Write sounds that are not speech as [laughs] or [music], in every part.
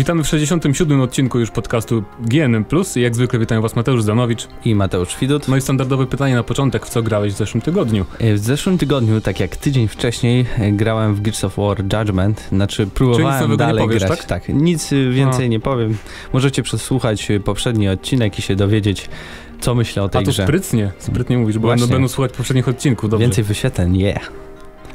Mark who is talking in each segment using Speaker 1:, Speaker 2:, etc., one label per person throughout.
Speaker 1: Witamy w 67. odcinku już podcastu GNM+. Jak zwykle witają Was Mateusz Zanowicz
Speaker 2: i Mateusz Widut.
Speaker 1: No i standardowe pytanie na początek, w co grałeś w zeszłym tygodniu?
Speaker 2: E, w zeszłym tygodniu, tak jak tydzień wcześniej, e, grałem w Gears of War Judgment, znaczy próbowałem dalej
Speaker 1: powiesz,
Speaker 2: grać.
Speaker 1: Tak?
Speaker 2: tak, nic więcej A. nie powiem. Możecie przesłuchać poprzedni odcinek i się dowiedzieć, co myślę o tej
Speaker 1: grze. A to
Speaker 2: grze.
Speaker 1: sprytnie, sprytnie mówisz, bo Właśnie. będą słuchać poprzednich odcinków, dobrze.
Speaker 2: Więcej wyświetleń, yeah.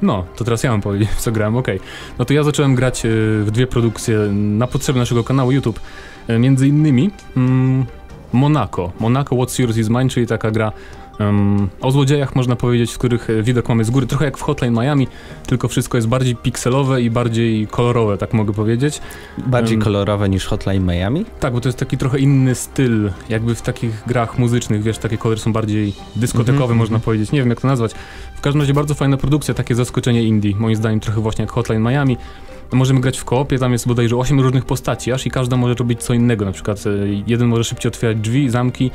Speaker 1: No, to teraz ja mam powiedzieć, co grałem, okej. Okay. No to ja zacząłem grać e, w dwie produkcje na potrzeby naszego kanału YouTube. E, między innymi mm, Monaco. Monaco What's Yours Is Mine, czyli taka gra um, o złodziejach, można powiedzieć, w których e, widok mamy z góry, trochę jak w Hotline Miami, tylko wszystko jest bardziej pikselowe i bardziej kolorowe, tak mogę powiedzieć.
Speaker 2: Bardziej um, kolorowe niż Hotline Miami?
Speaker 1: Tak, bo to jest taki trochę inny styl, jakby w takich grach muzycznych, wiesz, takie kolory są bardziej dyskotekowe, mm -hmm. można powiedzieć, nie wiem jak to nazwać. W każdym razie bardzo fajna produkcja, takie zaskoczenie indie, moim zdaniem trochę właśnie jak Hotline Miami. Możemy grać w koopie, tam jest bodajże 8 różnych postaci aż i każda może robić co innego, na przykład e, jeden może szybciej otwierać drzwi, zamki,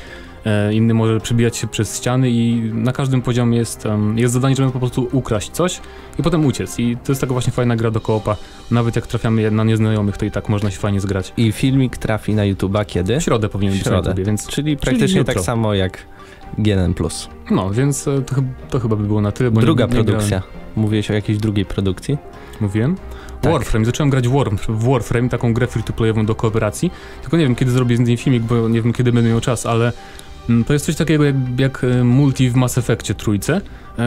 Speaker 1: E, inny może przebijać się przez ściany i na każdym poziomie jest, jest zadanie, żeby po prostu ukraść coś i potem uciec. I to jest taka właśnie fajna gra do koopa. Nawet jak trafiamy na nieznajomych, to i tak można się fajnie zgrać.
Speaker 2: I filmik trafi na YouTube'a kiedy?
Speaker 1: W środę powinien
Speaker 2: w środę.
Speaker 1: być na
Speaker 2: więc... Czyli praktycznie czyli tak samo jak GNN+.
Speaker 1: No, więc e, to, to, chyba by było na tyle.
Speaker 2: Druga nie, nie produkcja. Grałem. Mówiłeś o jakiejś drugiej produkcji?
Speaker 1: Mówiłem? Tak. Warframe. Zacząłem grać w, War, w Warframe, taką grę free-to-playową do kooperacji. Tylko nie wiem, kiedy zrobię z nim filmik, bo nie wiem, kiedy będę miał czas, ale Mm, to jest coś takiego jak, jak e, multi w Mass Effectie trójce,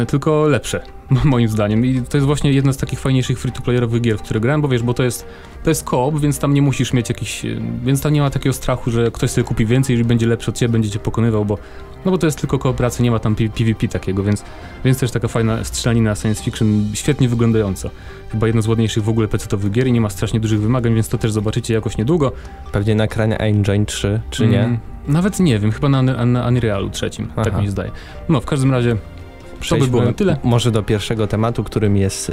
Speaker 1: tylko lepsze, [laughs] moim zdaniem. I to jest właśnie jedna z takich fajniejszych free-to-playerowych gier, w które grałem, bo wiesz, bo to jest, to jest koop, więc tam nie musisz mieć jakiś, e, więc tam nie ma takiego strachu, że ktoś sobie kupi więcej, jeżeli będzie lepszy od ciebie, będzie cię pokonywał, bo no bo to jest tylko kooperacja, nie ma tam PvP takiego, więc, więc też taka fajna strzelanina science fiction, świetnie wyglądająca. Chyba jedna z ładniejszych w ogóle PC-owych gier i nie ma strasznie dużych wymagań, więc to też zobaczycie jakoś niedługo.
Speaker 2: Pewnie na ekranie Engine 3, czy nie? Mm,
Speaker 1: nawet nie wiem, chyba na, na, na Unrealu trzecim, tak Aha. tak mi się zdaje. No, w każdym razie
Speaker 2: to by było na tyle. Może do pierwszego tematu, którym jest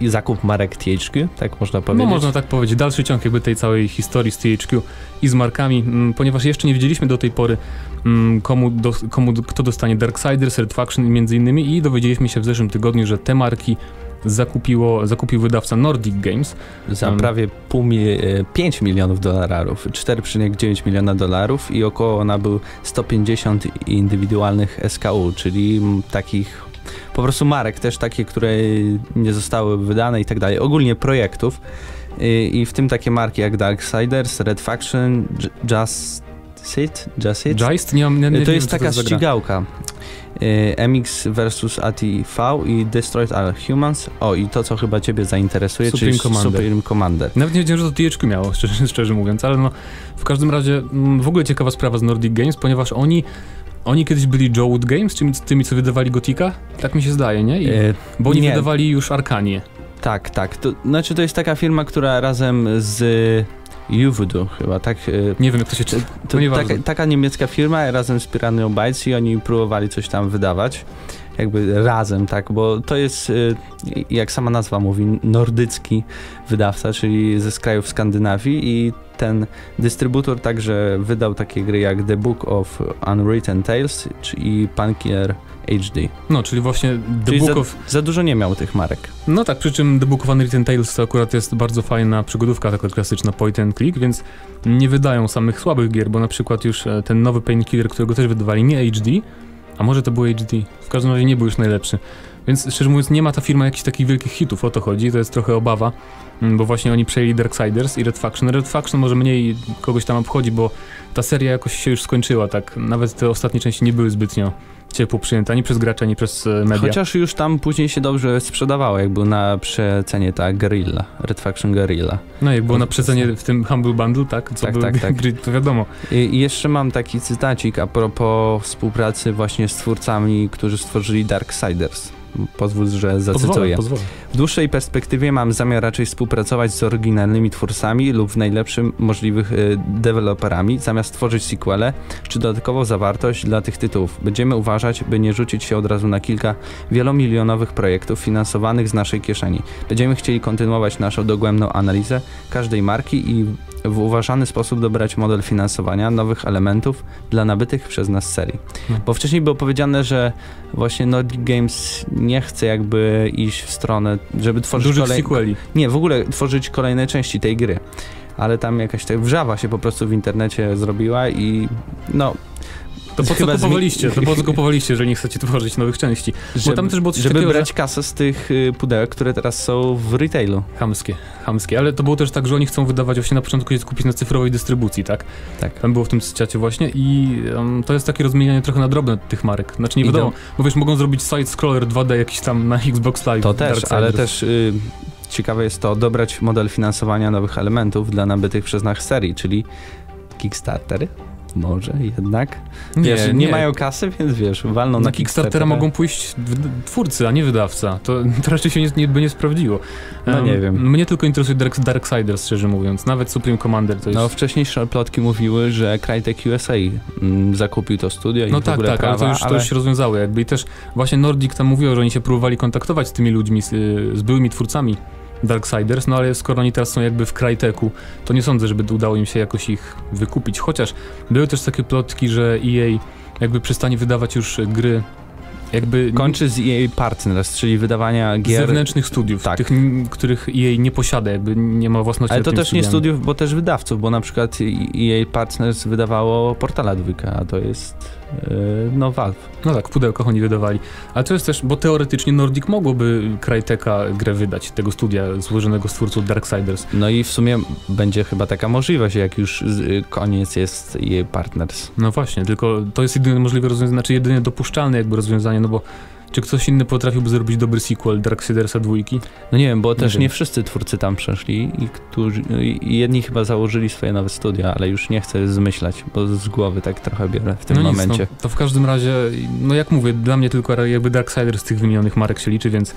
Speaker 2: yy, zakup marek THQ, tak można no, powiedzieć?
Speaker 1: No można tak powiedzieć, dalszy ciąg jakby tej całej historii z THQ i z markami, mm, ponieważ jeszcze nie wiedzieliśmy do tej pory mm, komu, do, komu kto dostanie Darksiders, Red Faction między innymi i dowiedzieliśmy się w zeszłym tygodniu, że te marki zakupiło, zakupił wydawca Nordic Games.
Speaker 2: Za um, prawie pół mi 5 e, milionów dolarów, 4,9 miliona dolarów i około nabył 150 indywidualnych SKU, czyli takich po prostu marek też takie, które nie zostały wydane i tak dalej. Ogólnie projektów i, i w tym takie marki jak Darksiders, Red Faction, Just Sit?
Speaker 1: Just It? Just? Nie, nie,
Speaker 2: nie, to jest taka to ścigałka. Y, MX versus ATV i Destroyed All Humans. O, i to, co chyba ciebie zainteresuje, Supreme czyli Commander. Supreme Commander.
Speaker 1: Nawet nie wiedziałem, że to THQ miało, szczerze, [laughs] szczerze mówiąc, ale no, w każdym razie mm, w ogóle ciekawa sprawa z Nordic Games, ponieważ oni oni kiedyś byli Jowood Games, tymi, tymi co wydawali Gotika? Tak mi się zdaje, nie? I, e, bo oni nie. wydawali już Arkanie.
Speaker 2: Tak, tak. To, znaczy to jest taka firma, która razem z Uvoodoo chyba, tak?
Speaker 1: E, nie wiem, jak to się... To, to
Speaker 2: taka, taka niemiecka firma razem z Piranha Bytes i oni próbowali coś tam wydawać jakby razem, tak, bo to jest, e, jak sama nazwa mówi, nordycki wydawca, czyli ze krajów Skandynawii i ten dystrybutor także wydał takie gry jak The Book of Unwritten Tales i Punkier HD.
Speaker 1: No, czyli właśnie
Speaker 2: The czyli Book za, of... Za dużo nie miał tych marek.
Speaker 1: No tak, przy czym The Book of Unwritten Tales to akurat jest bardzo fajna przygodówka, taka klasyczna point and click, więc nie wydają samych słabych gier, bo na przykład już e, ten nowy Painkiller, którego też wydawali nie HD, a może to był HD, w każdym razie nie był już najlepszy. Więc szczerze mówiąc nie ma ta firma jakichś takich wielkich hitów, o to chodzi, to jest trochę obawa, mm, bo właśnie oni przejęli Darksiders i Red Faction. Red Faction może mniej kogoś tam obchodzi, bo ta seria jakoś się już skończyła, tak, nawet te ostatnie części nie były zbytnio ciepło przyjęte ani przez graczy, ani przez e, media.
Speaker 2: Chociaż już tam później się dobrze sprzedawało, jak był na przecenie ta Guerrilla, Red Faction Guerrilla.
Speaker 1: No jak było na przecenie w tym Humble Bundle, tak? Co tak, tak, tak. Gry, to wiadomo.
Speaker 2: I, I jeszcze mam taki cytacik a propos współpracy właśnie z twórcami, którzy stworzyli Darksiders. Pozwól, że zacytuję. W dłuższej perspektywie mam zamiar raczej współpracować z oryginalnymi twórcami lub w najlepszym możliwych y, deweloperami, zamiast tworzyć sequele czy dodatkową zawartość dla tych tytułów. Będziemy uważać, by nie rzucić się od razu na kilka wielomilionowych projektów finansowanych z naszej kieszeni. Będziemy chcieli kontynuować naszą dogłębną analizę każdej marki i w uważany sposób dobrać model finansowania nowych elementów dla nabytych przez nas serii. Hmm. Bo wcześniej było powiedziane, że właśnie Nordic Games nie chce jakby iść w stronę, żeby tworzyć
Speaker 1: Dużych kolej... sequeli.
Speaker 2: Nie, w ogóle tworzyć kolejne części tej gry. ale tam jakaś ta wrzawa się po prostu w internecie zrobiła i no
Speaker 1: to po co kupowaliście? To po co kupowaliście, że nie chcecie tworzyć nowych części?
Speaker 2: Bo tam też było coś Żeby takiego, brać że... kasę z tych y, pudełek, które teraz są w retailu.
Speaker 1: Hamskie, hamskie. Ale to było też tak, że oni chcą wydawać właśnie na początku się kupić na cyfrowej dystrybucji, tak?
Speaker 2: Tak.
Speaker 1: Tam było w tym cytacie właśnie i um, to jest takie rozmienianie trochę na drobne tych marek. Znaczy nie wiadomo, bo wiesz, mogą zrobić side-scroller 2D jakiś tam na Xbox Live.
Speaker 2: To też, ale też... Y ciekawe jest to dobrać model finansowania nowych elementów dla nabytych przez nas serii, czyli Kickstartery. Może jednak. Nie, wiesz, nie, nie, mają kasy, więc wiesz, walną na, na
Speaker 1: Kickstartera mogą pójść twórcy, a nie wydawca. To, [laughs] to raczej się nie, nie, by nie sprawdziło.
Speaker 2: No um, nie wiem.
Speaker 1: Mnie tylko interesuje Dark, Darksiders, szczerze mówiąc. Nawet Supreme Commander to jest...
Speaker 2: No wcześniejsze plotki mówiły, że Crytek USA mm, zakupił to studio i
Speaker 1: No tak, tak, prawa, ale to już, ale... to już się rozwiązało jakby. I też właśnie Nordic tam mówiło, że oni się próbowali kontaktować z tymi ludźmi, z, z byłymi twórcami Darksiders, no ale skoro oni teraz są jakby w Cryteku, to nie sądzę, żeby udało im się jakoś ich wykupić. Chociaż były też takie plotki, że EA jakby przestanie wydawać już gry jakby...
Speaker 2: Kończy z EA Partners, czyli wydawania gier...
Speaker 1: Zewnętrznych studiów, tak. tych, których EA nie posiada, jakby nie ma własności
Speaker 2: Ale to też studiami. nie studiów, bo też wydawców, bo na przykład EA Partners wydawało Portala 2, a to jest no Valve.
Speaker 1: No tak, w pudełkach oni wydawali. Ale to jest też, bo teoretycznie Nordic mogłoby Cryteka grę wydać, tego studia złożonego z twórców Darksiders.
Speaker 2: No i w sumie będzie chyba taka możliwość, jak już y, koniec jest EA Partners.
Speaker 1: No właśnie, tylko to jest jedyne możliwe rozwiązanie, znaczy jedynie dopuszczalne jakby rozwiązanie, no bo czy ktoś inny potrafiłby zrobić dobry sequel Darksidersa dwójki?
Speaker 2: No nie wiem, bo nie też wiem. nie wszyscy twórcy tam przeszli i, którzy, jedni chyba założyli swoje nowe studia, ale już nie chcę zmyślać, bo z głowy tak trochę biorę w tym
Speaker 1: no
Speaker 2: momencie.
Speaker 1: Nic, no, to w każdym razie, no jak mówię, dla mnie tylko jakby Darksiders z tych wymienionych marek się liczy, więc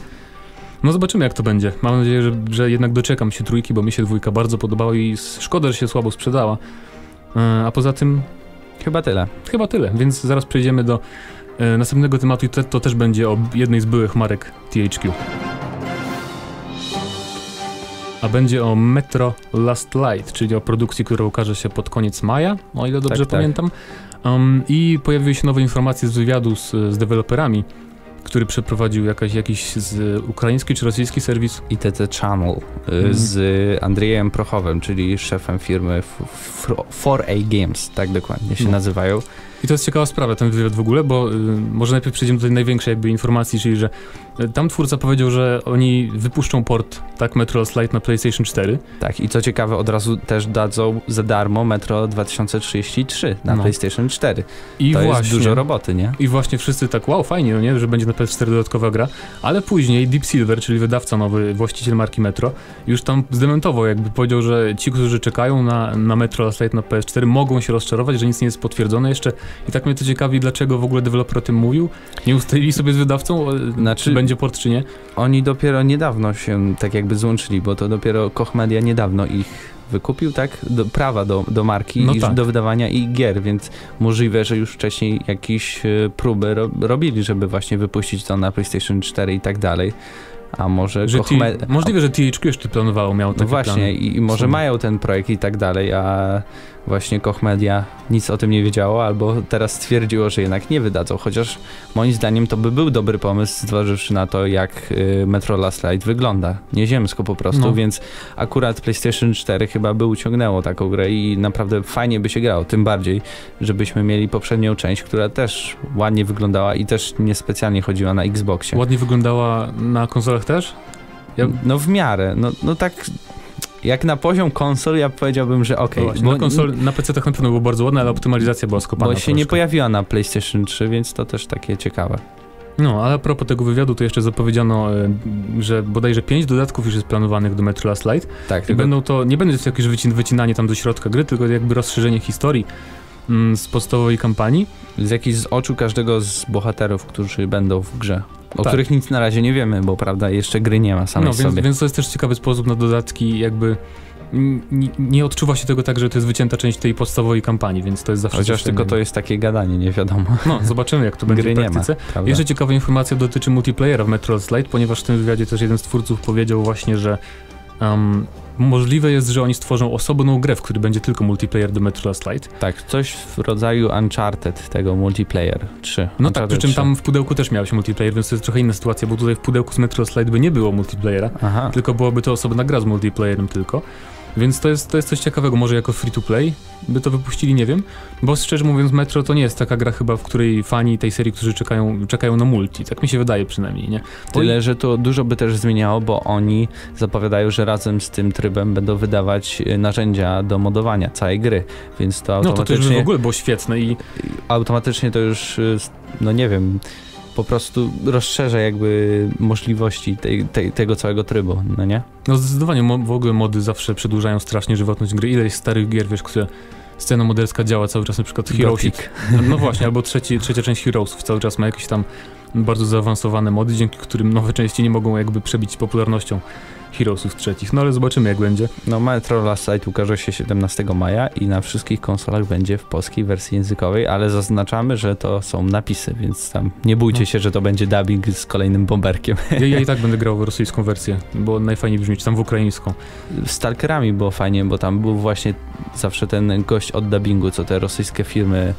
Speaker 1: no zobaczymy jak to będzie. Mam nadzieję, że, że jednak doczekam się trójki, bo mi się dwójka bardzo podobała i szkoda, że się słabo sprzedała. E, a poza tym...
Speaker 2: Chyba tyle.
Speaker 1: Chyba tyle, więc zaraz przejdziemy do następnego tematu i to, to też będzie o jednej z byłych marek THQ. A będzie o Metro Last Light, czyli o produkcji, która ukaże się pod koniec maja, o ile dobrze tak, tak. pamiętam. Tak. Um, I pojawiły się nowe informacje z wywiadu z, z deweloperami, który przeprowadził jakaś, jakiś z ukraiński czy rosyjski serwis.
Speaker 2: ITT Channel mm. z Andrzejem Prochowem, czyli szefem firmy 4A Games, tak dokładnie się no. nazywają.
Speaker 1: I to jest ciekawa sprawa, ten wywiad w ogóle, bo y, może najpierw przejdziemy do tej największej jakby informacji, czyli że y, tam twórca powiedział, że oni wypuszczą port, tak, Metro Slide na PlayStation 4.
Speaker 2: Tak, i co ciekawe, od razu też dadzą za darmo Metro 2033 na no. PlayStation 4. I to właśnie, jest dużo roboty, nie?
Speaker 1: I właśnie wszyscy tak, wow, fajnie, no nie, że będzie na PS4 dodatkowa gra, ale później Deep Silver, czyli wydawca nowy, właściciel marki Metro, już tam zdementował, jakby powiedział, że ci, którzy czekają na, na Metro Light na PS4 mogą się rozczarować, że nic nie jest potwierdzone jeszcze i tak mnie to ciekawi, dlaczego w ogóle deweloper o tym mówił. Nie ustalili sobie z wydawcą, znaczy, czy będzie port, czy nie?
Speaker 2: Oni dopiero niedawno się tak jakby złączyli, bo to dopiero Koch Media niedawno ich wykupił, tak? Do, prawa do, do marki no i tak. do wydawania i gier, więc możliwe, że już wcześniej jakieś e, próby ro, robili, żeby właśnie wypuścić to na PlayStation 4 i tak dalej. A może
Speaker 1: że Możliwe, że THQ jeszcze planowało, miał takie
Speaker 2: No właśnie,
Speaker 1: plany.
Speaker 2: i, i może mają ten projekt i tak dalej, a właśnie Koch Media nic o tym nie wiedziało, albo teraz stwierdziło, że jednak nie wydadzą, chociaż moim zdaniem to by był dobry pomysł, zważywszy na to, jak y, Metro Last Light wygląda. Nieziemsko po prostu, no. więc akurat PlayStation 4 chyba by uciągnęło taką grę i naprawdę fajnie by się grało, tym bardziej, żebyśmy mieli poprzednią część, która też ładnie wyglądała i też niespecjalnie chodziła na Xboxie.
Speaker 1: Ładnie wyglądała na konsolach też?
Speaker 2: Ja... No w miarę, no, no tak jak na poziom konsol, ja powiedziałbym, że ok.
Speaker 1: No na konsol, na PC tak na pewno było bardzo ładne, ale optymalizacja była skopana.
Speaker 2: Bo się troszkę. nie pojawiła na PlayStation 3, więc to też takie ciekawe.
Speaker 1: No, ale a propos tego wywiadu, to jeszcze zapowiedziano, e, że bodajże 5 dodatków już jest planowanych do Metro Last Light.
Speaker 2: Tak.
Speaker 1: I tylko... będą to, nie będzie to jakieś wycinanie tam do środka gry, tylko jakby rozszerzenie historii mm, z podstawowej kampanii.
Speaker 2: Z jakiś z oczu każdego z bohaterów, którzy będą w grze o tak. których nic na razie nie wiemy, bo prawda, jeszcze gry nie ma samej no,
Speaker 1: więc, sobie. Więc to jest też ciekawy sposób na dodatki, jakby nie, nie odczuwa się tego tak, że to jest wycięta część tej podstawowej kampanii, więc to jest zawsze
Speaker 2: Chociaż tylko to jest takie gadanie, nie wiadomo.
Speaker 1: No, zobaczymy jak to [laughs] będzie Gry w praktyce.
Speaker 2: Nie ma,
Speaker 1: Jeszcze ciekawa informacja dotyczy multiplayera w Metro Slide, ponieważ w tym wywiadzie też jeden z twórców powiedział właśnie, że um, możliwe jest, że oni stworzą osobną grę, w której będzie tylko multiplayer do Metro Last Light.
Speaker 2: Tak, coś w rodzaju Uncharted tego multiplayer 3.
Speaker 1: No Uncharted tak, przy czym 3. tam w pudełku też miałeś multiplayer, więc to jest trochę inna sytuacja, bo tutaj w pudełku z Metro Last Light by nie było multiplayera, Aha. tylko byłoby to osobna gra z multiplayerem tylko. Więc to jest, to jest coś ciekawego, może jako free to play by to wypuścili, nie wiem, bo szczerze mówiąc Metro to nie jest taka gra chyba, w której fani tej serii, którzy czekają, czekają na multi, tak mi się wydaje przynajmniej, nie?
Speaker 2: Bo Tyle, że to dużo by też zmieniało, bo oni zapowiadają, że razem z tym trybem będą wydawać e, narzędzia do modowania całej gry, więc to automatycznie... No to,
Speaker 1: to już w ogóle było świetne i...
Speaker 2: Automatycznie to już, e, no nie wiem po prostu rozszerza jakby możliwości tej, tej, tego całego trybu, no nie?
Speaker 1: No zdecydowanie, w ogóle mody zawsze przedłużają strasznie żywotność gry. Ileś starych gier, wiesz, które scena modelska działa cały czas, na przykład Heroes. No, no właśnie, albo trzeci, trzecia część Heroesów cały czas ma jakieś tam bardzo zaawansowane mody, dzięki którym nowe części nie mogą jakby przebić popularnością Heroesów trzecich. No ale zobaczymy jak będzie.
Speaker 2: No Metro Last Light ukaże się 17 maja i na wszystkich konsolach będzie w polskiej wersji językowej, ale zaznaczamy, że to są napisy, więc tam nie bójcie no. się, że to będzie dubbing z kolejnym bomberkiem.
Speaker 1: Ja, ja i [laughs] tak będę grał w rosyjską wersję, bo najfajniej brzmi, czy tam w ukraińską.
Speaker 2: Stalkerami było fajnie, bo tam był właśnie zawsze ten gość od dubbingu, co te rosyjskie firmy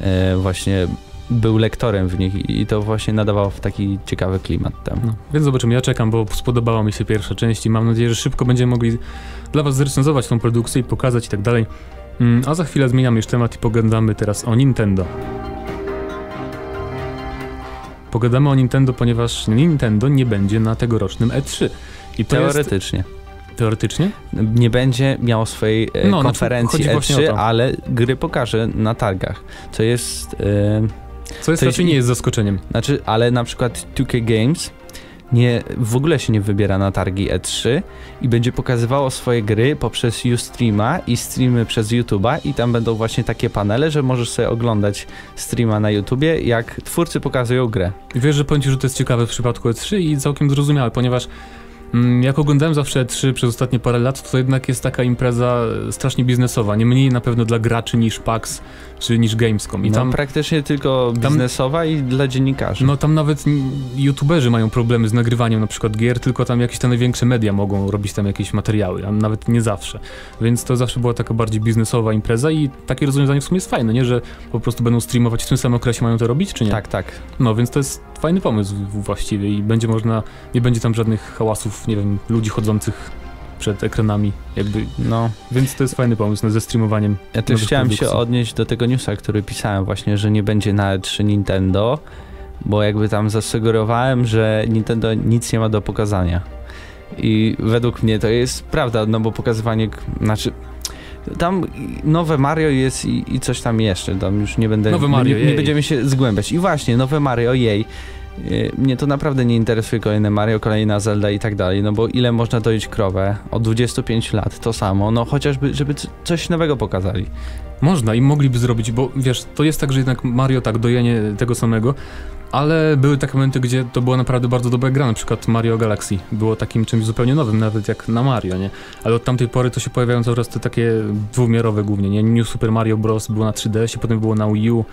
Speaker 2: e, właśnie był lektorem w nich i to właśnie nadawało w taki ciekawy klimat tam. No,
Speaker 1: więc zobaczymy, ja czekam, bo spodobała mi się pierwsza część i mam nadzieję, że szybko będziemy mogli dla was zrecenzować tą produkcję i pokazać i tak dalej. Mm, a za chwilę zmieniamy już temat i pogadamy teraz o Nintendo. Pogadamy o Nintendo, ponieważ Nintendo nie będzie na tegorocznym E3.
Speaker 2: I Teoretycznie. Jest...
Speaker 1: Teoretycznie?
Speaker 2: Nie będzie miało swojej e, no, konferencji znaczy, E3, ale gry pokaże na targach. Co jest...
Speaker 1: E, co jest raczej nie jest zaskoczeniem.
Speaker 2: Znaczy, ale na przykład 2K Games nie, w ogóle się nie wybiera na targi E3 i będzie pokazywało swoje gry poprzez Ustreama i streamy przez YouTube'a i tam będą właśnie takie panele, że możesz sobie oglądać streama na YouTubie, jak twórcy pokazują grę.
Speaker 1: I wiesz, że powiem ci, że to jest ciekawe w przypadku E3 i całkiem zrozumiałe, ponieważ Mm, jak oglądałem zawsze 3 przez ostatnie parę lat, to jednak jest taka impreza strasznie biznesowa, nie mniej na pewno dla graczy niż PAX czy niż Gamescom.
Speaker 2: I no, tam praktycznie tylko biznesowa tam, i dla dziennikarzy.
Speaker 1: No tam nawet youtuberzy mają problemy z nagrywaniem na przykład gier, tylko tam jakieś te największe media mogą robić tam jakieś materiały, a nawet nie zawsze. Więc to zawsze była taka bardziej biznesowa impreza i takie rozwiązanie w sumie jest fajne, nie? Że po prostu będą streamować w tym samym okresie mają to robić, czy nie?
Speaker 2: Tak, tak.
Speaker 1: No więc to jest fajny pomysł właściwie i będzie można, nie będzie tam żadnych hałasów, nie wiem, ludzi chodzących przed ekranami, jakby, no, więc to jest fajny pomysł ze streamowaniem.
Speaker 2: Ja też chciałem produkcji. się odnieść do tego newsa, który pisałem właśnie, że nie będzie na 3 Nintendo, bo jakby tam zasugerowałem, że Nintendo nic nie ma do pokazania. I według mnie to jest prawda, no bo pokazywanie, znaczy tam nowe Mario jest i, i, coś tam jeszcze, tam już nie będę,
Speaker 1: nowe Mario,
Speaker 2: nie, nie będziemy się zgłębiać. I właśnie, nowe Mario, jej. Y, mnie to naprawdę nie interesuje kolejne Mario, kolejna Zelda i tak dalej, no bo ile można doić krowę? Od 25 lat to samo, no chociażby, żeby coś nowego pokazali.
Speaker 1: Można i mogliby zrobić, bo wiesz, to jest tak, że jednak Mario tak, dojenie tego samego, ale były takie momenty, gdzie to była naprawdę bardzo dobra gra, na przykład Mario Galaxy było takim czymś zupełnie nowym, nawet jak na Mario, nie? Ale od tamtej pory to się pojawiają coraz te takie dwumiarowe głównie, nie? New Super Mario Bros. było na 3DS, potem było na Wii U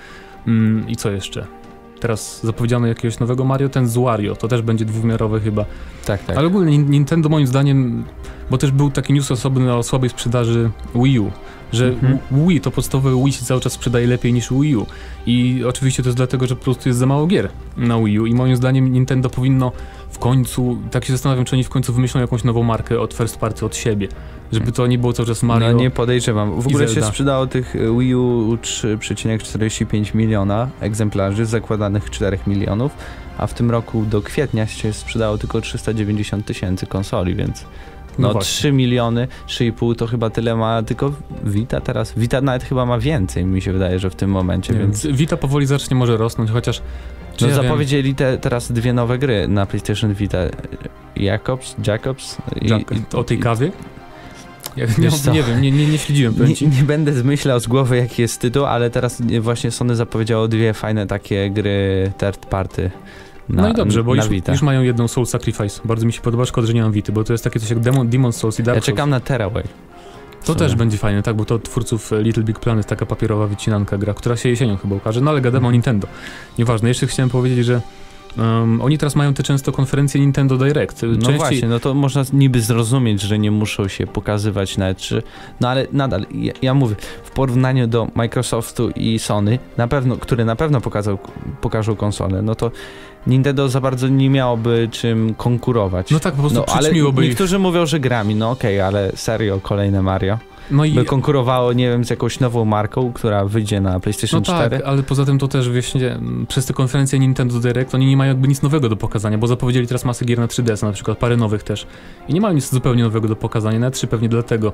Speaker 1: mm, i co jeszcze? Teraz zapowiedziano jakiegoś nowego Mario, ten z Wario, to też będzie dwumiarowy chyba.
Speaker 2: Tak, tak.
Speaker 1: Ale ogólnie Nintendo moim zdaniem, bo też był taki news osobny o słabej sprzedaży Wii U, że mhm. Wii, to podstawowe Wii się cały czas sprzedaje lepiej niż Wii U. I oczywiście to jest dlatego, że po prostu jest za mało gier na Wii U i moim zdaniem Nintendo powinno końcu, tak się zastanawiam, czy oni w końcu wymyślą jakąś nową markę od first party od siebie, żeby to nie było cały czas Mario.
Speaker 2: No nie podejrzewam. W ogóle się sprzedało tych Wii U 3,45 miliona egzemplarzy, zakładanych 4 milionów, a w tym roku do kwietnia się sprzedało tylko 390 tysięcy konsoli, więc no, no 3 miliony, 3,5 to chyba tyle ma tylko Vita teraz. Vita nawet chyba ma więcej, mi się wydaje, że w tym momencie. więc...
Speaker 1: Vita powoli zacznie może rosnąć, chociaż.
Speaker 2: No ja zapowiedzieli te, teraz dwie nowe gry na PlayStation Vita. Jacobs, Jacobs.
Speaker 1: I, o tej kawie? Ja nie, nie, wiem, nie, nie, nie śledziłem.
Speaker 2: Nie, nie, będę zmyślał z głowy jaki jest tytuł, ale teraz właśnie Sony zapowiedziało dwie fajne takie gry third party
Speaker 1: na, no i dobrze, bo już, już, mają jedną Soul Sacrifice. Bardzo mi się podoba, szkoda, że nie mam Vity, bo to jest takie coś jak Demon, Demon Souls i Dark
Speaker 2: Ja czekam
Speaker 1: Souls.
Speaker 2: na Tearaway.
Speaker 1: To też będzie fajne, tak, bo to twórców Little Big Planet, taka papierowa wycinanka gra, która się jesienią chyba ukaże, no ale gadamy o Nintendo. Nieważne, jeszcze chciałem powiedzieć, że Um, oni teraz mają te często konferencje Nintendo Direct.
Speaker 2: No Częściej... właśnie, no to można niby zrozumieć, że nie muszą się pokazywać na czy no ale nadal, ja, ja, mówię, w porównaniu do Microsoftu i Sony, na pewno, które na pewno pokazał, pokażą konsolę, no to Nintendo za bardzo nie miałoby czym konkurować.
Speaker 1: No tak, po prostu no,
Speaker 2: ale niektórzy ich... mówią, że grami, no okej, okay, ale serio, kolejne Mario. No i... by konkurowało, nie wiem, z jakąś nową marką, która wyjdzie na PlayStation
Speaker 1: no
Speaker 2: 4.
Speaker 1: tak, ale poza tym to też, wiesz, nie, przez te konferencje Nintendo Direct oni nie mają jakby nic nowego do pokazania, bo zapowiedzieli teraz masę gier na 3DS, na przykład parę nowych też. I nie mają nic zupełnie nowego do pokazania, na 3 pewnie dlatego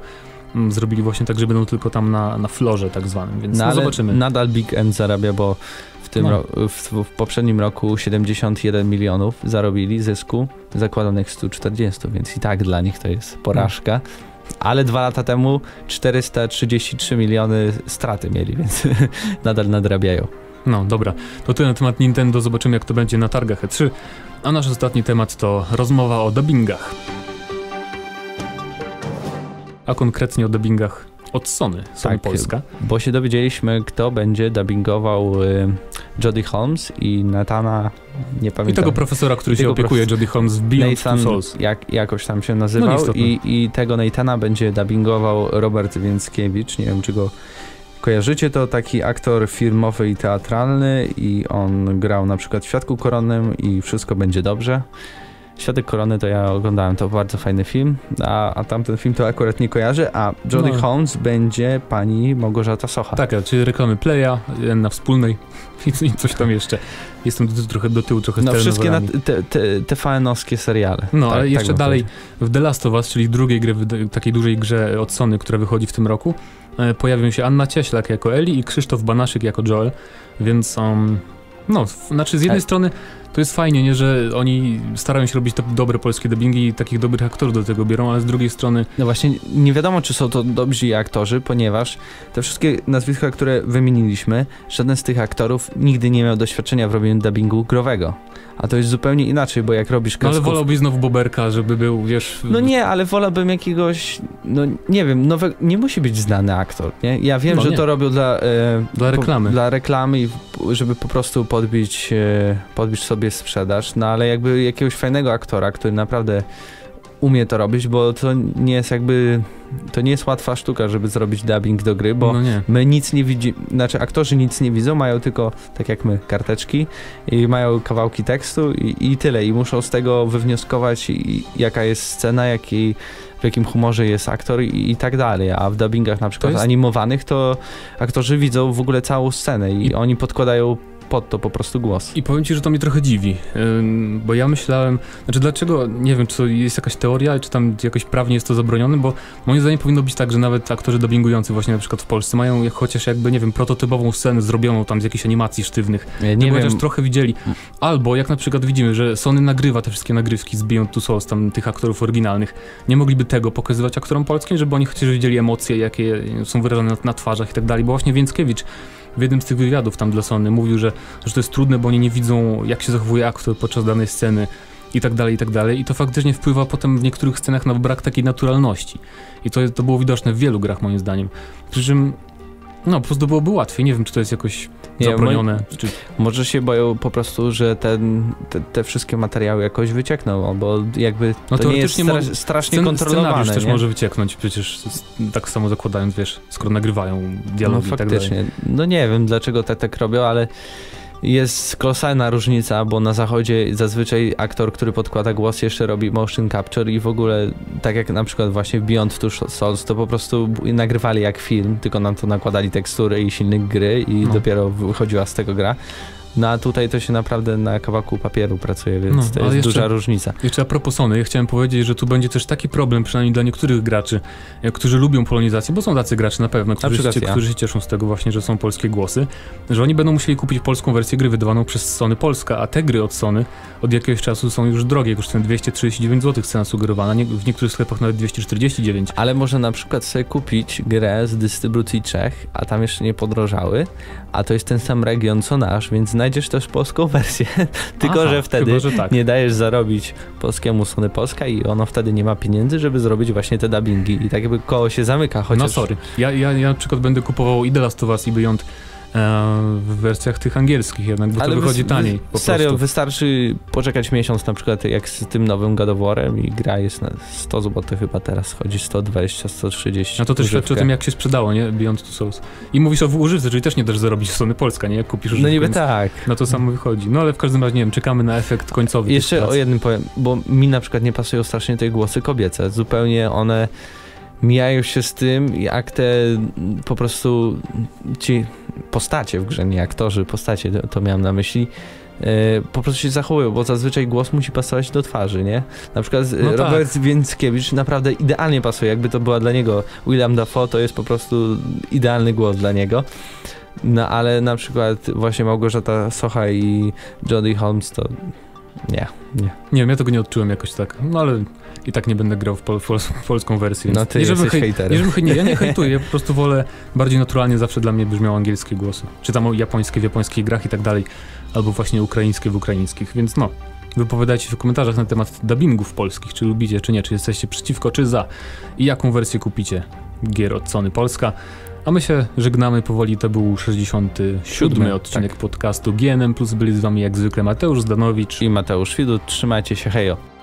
Speaker 1: mm, zrobili właśnie tak, że będą tylko tam na, na florze tak zwanym, więc no, no zobaczymy.
Speaker 2: nadal Big End zarabia, bo w tym no. w, w, poprzednim roku 71 milionów zarobili zysku zakładanych 140, więc i tak dla nich to jest porażka. No ale dwa lata temu 433 miliony straty mieli, więc [laughs] nadal nadrabiają.
Speaker 1: No dobra, to tyle na temat Nintendo, zobaczymy jak to będzie na targach E3. A nasz ostatni temat to rozmowa o dubbingach. A konkretnie o dubbingach od Sony, Sony tak, Polska.
Speaker 2: Bo się dowiedzieliśmy, kto będzie dubbingował y, Jodie Holmes i Natana, nie pamiętam.
Speaker 1: I tego profesora, który się opiekuje. Jodie Holmes w Beyond Nathan, Souls.
Speaker 2: Jak, jakoś tam się nazywał no, i, i tego Nathana będzie dubbingował Robert Więckiewicz, nie wiem czy go kojarzycie, to taki aktor filmowy i teatralny i on grał na przykład w Świadku Koronnym i Wszystko będzie dobrze. Światek Korony to ja oglądałem, to bardzo fajny film, a, a tamten film to akurat nie kojarzę, a Jodie no. Holmes będzie pani Małgorzata Socha.
Speaker 1: Tak, czyli reklamy Playa, na wspólnej [laughs] i coś tam jeszcze. Jestem do, trochę do tyłu, trochę
Speaker 2: No wszystkie na te, te, TVN-owskie seriale.
Speaker 1: No, tak, ale tak jeszcze tak dalej w The Last of Us, czyli drugiej gry, takiej dużej grze od Sony, która wychodzi w tym roku, e, pojawią się Anna Cieślak jako Eli i Krzysztof Banaszyk jako Joel, więc um, no, znaczy z jednej strony to jest fajnie, nie, że oni starają się robić dobre polskie dubbingi i takich dobrych aktorów do tego biorą, ale z drugiej strony...
Speaker 2: No właśnie, nie wiadomo, czy są to dobrzy aktorzy, ponieważ te wszystkie nazwiska, które wymieniliśmy, żaden z tych aktorów nigdy nie miał doświadczenia w robieniu dubbingu growego. A to jest zupełnie inaczej, bo jak robisz
Speaker 1: kresków... No ale wolałbyś znowu Boberka, żeby był, wiesz...
Speaker 2: No nie, ale wolałbym jakiegoś, no nie wiem, nowe... nie musi być znany aktor, nie? Ja wiem, no że nie. to robią dla... E,
Speaker 1: dla reklamy.
Speaker 2: Po, dla reklamy i żeby po prostu podbić, e, podbić sobie sprzedaż, no ale jakby jakiegoś fajnego aktora, który naprawdę umie to robić, bo to nie jest jakby, to nie jest łatwa sztuka, żeby zrobić dubbing do gry, bo no my nic nie widzimy, znaczy aktorzy nic nie widzą, mają tylko, tak jak my, karteczki i mają kawałki tekstu i, i tyle. I muszą z tego wywnioskować i, jaka jest scena, jaki w jakim humorze jest aktor i, i, tak dalej, a w dubbingach na przykład to jest... animowanych to aktorzy widzą w ogóle całą scenę i, I... oni podkładają pod to po prostu głos.
Speaker 1: I powiem ci, że to mnie trochę dziwi, bo ja myślałem, znaczy dlaczego, nie wiem, czy to jest jakaś teoria, czy tam jakoś prawnie jest to zabronione, bo moim zdaniem powinno być tak, że nawet aktorzy dubbingujący właśnie na przykład w Polsce mają jak, chociaż jakby, nie wiem, prototypową scenę zrobioną tam z jakichś animacji sztywnych, nie, nie wiem. chociaż trochę widzieli. Albo jak na przykład widzimy, że Sony nagrywa te wszystkie nagrywki z Beyond Two Souls, tam tych aktorów oryginalnych, nie mogliby tego pokazywać aktorom polskim, żeby oni chociaż widzieli emocje, jakie są wyrażone na, na twarzach i tak dalej, bo właśnie Więckiewicz w jednym z tych wywiadów tam dla Sony mówił, że, że to jest trudne, bo oni nie widzą, jak się zachowuje aktor podczas danej sceny i tak dalej, i tak dalej. I to faktycznie wpływa potem w niektórych scenach na brak takiej naturalności. I to, to było widoczne w wielu grach, moim zdaniem. Przy czym no, po prostu byłoby łatwiej. Nie wiem, czy to jest jakoś nie, zabronione. Czy...
Speaker 2: Może się boją po prostu, że ten, te, te, wszystkie materiały jakoś wyciekną, bo jakby no, to nie jest stra strasznie scen kontrolowane.
Speaker 1: też może wycieknąć, przecież tak samo zakładając, wiesz, skoro nagrywają dialogi
Speaker 2: no,
Speaker 1: i tak dalej.
Speaker 2: No nie wiem, dlaczego te tak robią, ale jest kolosalna różnica, bo na zachodzie zazwyczaj aktor, który podkłada głos jeszcze robi motion capture i w ogóle tak jak na przykład właśnie w Beyond Two Souls to po prostu nagrywali jak film, tylko nam to nakładali tekstury i silnik gry i no. dopiero wychodziła z tego gra. No a tutaj to się naprawdę na kawałku papieru pracuje, więc no, to jest jeszcze, duża różnica.
Speaker 1: Jeszcze a propos Sony, ja chciałem powiedzieć, że tu będzie też taki problem, przynajmniej dla niektórych graczy, e, którzy lubią polonizację, bo są tacy gracze na pewno, którzy, na się, ja. którzy się cieszą z tego właśnie, że są polskie głosy, że oni będą musieli kupić polską wersję gry wydawaną przez Sony Polska, a te gry od Sony od jakiegoś czasu są już drogie, kosztują 239 zł cena sugerowana, nie, w niektórych sklepach nawet 249.
Speaker 2: Ale może na przykład sobie kupić grę z dystrybucji Czech, a tam jeszcze nie podrożały, a to jest ten sam region co nasz, więc znajdziesz też polską wersję. [laughs] Tylko, Aha, że wtedy chyba, że tak. nie dajesz zarobić polskiemu Sony Polska i ono wtedy nie ma pieniędzy, żeby zrobić właśnie te dubbingi i tak jakby koło się zamyka, chociaż...
Speaker 1: No sorry, ja, ja, ja na przykład będę kupował i The Last of Us i Beyond w wersjach tych angielskich jednak, bo Ale to wychodzi taniej.
Speaker 2: serio, prostu. wystarczy poczekać miesiąc na przykład jak z tym nowym War'em i gra jest na 100 zł chyba teraz chodzi 120, 130.
Speaker 1: No to też świadczy o tym jak się sprzedało, nie? Beyond Two Souls. I mówisz o używce, czyli też nie dasz zarobić strony Polska, nie? Jak kupisz
Speaker 2: używkę. No niby tak.
Speaker 1: No to samo wychodzi. No ale w każdym razie, nie wiem, czekamy na efekt końcowy.
Speaker 2: Jeszcze o jednym powiem, bo mi na przykład nie pasują strasznie te głosy kobiece. Zupełnie one mijają się z tym, jak te po prostu ci postacie w grze, nie aktorzy, postacie, to, to miałem na myśli, e, po prostu się zachowują, bo zazwyczaj głos musi pasować do twarzy, nie? Na przykład no tak. Robert tak. Więckiewicz naprawdę idealnie pasuje, jakby to była dla niego William Dafoe, to jest po prostu idealny głos dla niego. No ale na przykład właśnie Małgorzata Socha i Jodie Holmes to nie, nie.
Speaker 1: Nie wiem, ja tego nie odczułem jakoś tak, no ale i tak nie będę grał w, pol, pol, polską wersję.
Speaker 2: No ty nie, jesteś hej, hejterem.
Speaker 1: Nie, nie, ja nie hejtuję, ja po [laughs] prostu wolę bardziej naturalnie zawsze dla mnie brzmiał angielskie głosy. Czy tam japońskie w japońskich grach i tak dalej, albo właśnie ukraińskie w ukraińskich, więc no. Wypowiadajcie się w komentarzach na temat dubbingów polskich, czy lubicie, czy nie, czy jesteście przeciwko, czy za i jaką wersję kupicie gier od Sony Polska. A my się żegnamy powoli, to był 67 Siódmy, odcinek tak. podcastu GNM+, byli z wami jak zwykle Mateusz Zdanowicz
Speaker 2: i Mateusz Widut. Trzymajcie się, hejo.